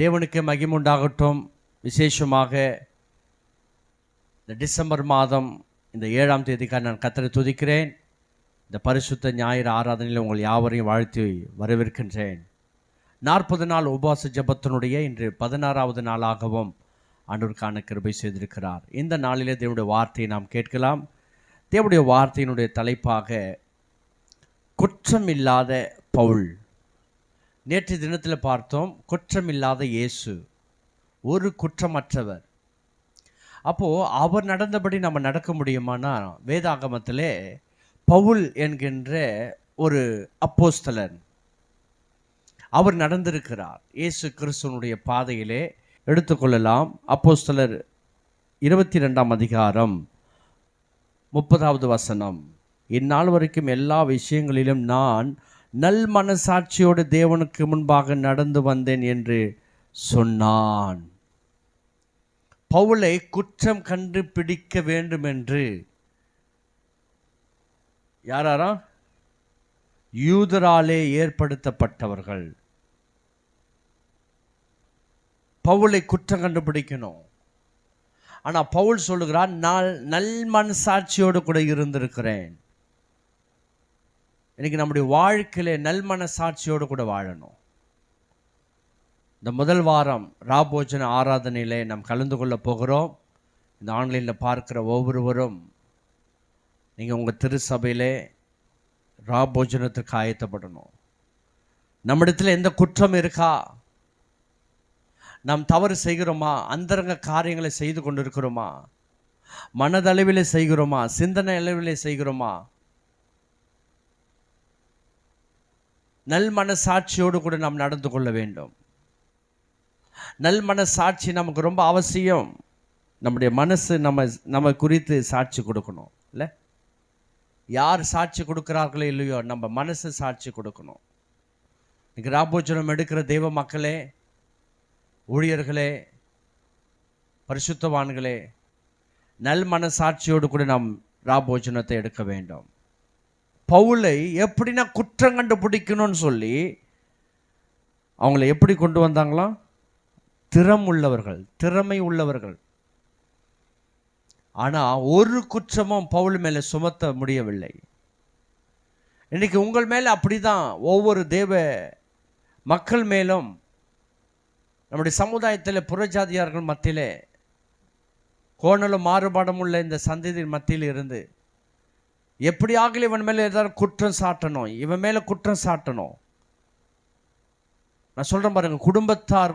தேவனுக்கு மகிமுண்டாகட்டும். விசேஷமாக இந்த டிசம்பர் மாதம் இந்த ஏழாம் தேதிக்காக நான் கத்தரை துதிக்கிறேன். இந்த பரிசுத்த ஞாயிறு ஆராதனையில் உங்கள் யாவரையும் வாழ்த்தி வரவேற்கின்றேன். நாற்பது நாள் உபவாச ஜெபத்தினுடைய இன்று பதினாறாவது நாளாகவும் ஆண்டவருக்கான கிருபை செய்திருக்கிறார். இந்த நாளிலே தேவனுடைய வார்த்தையை நாம் கேட்கலாம். தேவனுடைய வார்த்தையினுடைய தலைப்பாக குற்றமில்லாத பவுல். நேற்று தினத்தில் பார்த்தோம் குற்றமில்லாத இயேசு. ஒரு குற்றமற்றவர். அப்போது அவர் நடந்தபடி நம்ம நடக்க முடியுமானா? வேதாகமத்திலே பவுல் என்கின்ற ஒரு அப்போஸ்தலன் அவர் நடந்திருக்கிறார். இயேசு கிறிஸ்துவனுடைய பாதையிலே எடுத்துக்கொள்ளலாம் அப்போஸ்தலர் இருபத்தி ரெண்டாம் அதிகாரம் முப்பதாவது வசனம். இந்நாள் வரைக்கும் எல்லா விஷயங்களிலும் நான் நல் மனசாட்சியோடு தேவனுக்கு முன்பாக நடந்து வந்தேன் என்று சொன்னான். பவுலை குற்றம் கண்டுபிடிக்க வேண்டும் என்று யாராரா? யூதராலே ஏற்படுத்தப்பட்டவர்கள். பவுலை குற்றம் கண்டுபிடிக்கணும் ஆனால் பவுல் சொல்லுகிறான் நான் நல் மனசாட்சியோடு கூட இருந்திருக்கிறேன். இன்றைக்கி நம்முடைய வாழ்க்கையில் நல் மனசாட்சியோடு கூட வாழணும். இந்த முதல் வாரம் ராபோஜன ஆராதனையிலே நாம் கலந்து கொள்ள போகிறோம். இந்த ஆன்லைனில் பார்க்குற ஒவ்வொருவரும் நீங்கள் உங்கள் திருச்சபையிலே ராபோஜனத்துக்கு ஆயத்தப்படணும். நம்மிடத்தில் எந்த குற்றம் இருக்கா? நாம் தவறு செய்கிறோமா? அந்தரங்க காரியங்களை செய்து கொண்டிருக்கிறோமா? மனதளவிலே செய்கிறோமா? சிந்தனை அளவிலே செய்கிறோமா? நல் மனசாட்சியோடு கூட நாம் நடந்து கொள்ள வேண்டும். நல் மனசாட்சி நமக்கு ரொம்ப அவசியம். நம்முடைய மனசு நம்ம நம்ம குறித்து சாட்சி கொடுக்கணும் இல்லை? யார் சாட்சி கொடுக்குறார்களோ இல்லையோ நம்ம மனசு சாட்சி கொடுக்கணும். இன்னைக்கு ராபோஜனம் எடுக்கிற தெய்வ மக்களே ஊழியர்களே பரிசுத்தவான்களே நல் மனசாட்சியோடு கூட நாம் ராபோஜனத்தை எடுக்க வேண்டும். பவுலை எப்படின்னா குற்றம் கண்டுபிடிக்கணும்னு சொல்லி அவங்கள எப்படி கொண்டு வந்தாங்களாம் திறம் உள்ளவர்கள் திறமை உள்ளவர்கள். ஆனால் ஒரு குற்றமும் பவுல் மேலே சுமத்த முடியவில்லை. இன்றைக்கி உங்கள் மேல அப்படிதான். ஒவ்வொரு தேவ மக்கள் மேலும் நம்முடைய சமுதாயத்தில் புறஜாதியார்கள் மத்தியிலே கோணலும் மாறுபாடும் உள்ள இந்த சந்ததியின் மத்தியில் இருந்து எப்படியாக இவன் மேலே ஏதாவது குற்றம் சாட்டணும். இவன் மேலே குற்றம் சாட்டணும். நான் சொல்கிறேன் பாருங்க குடும்பத்தார்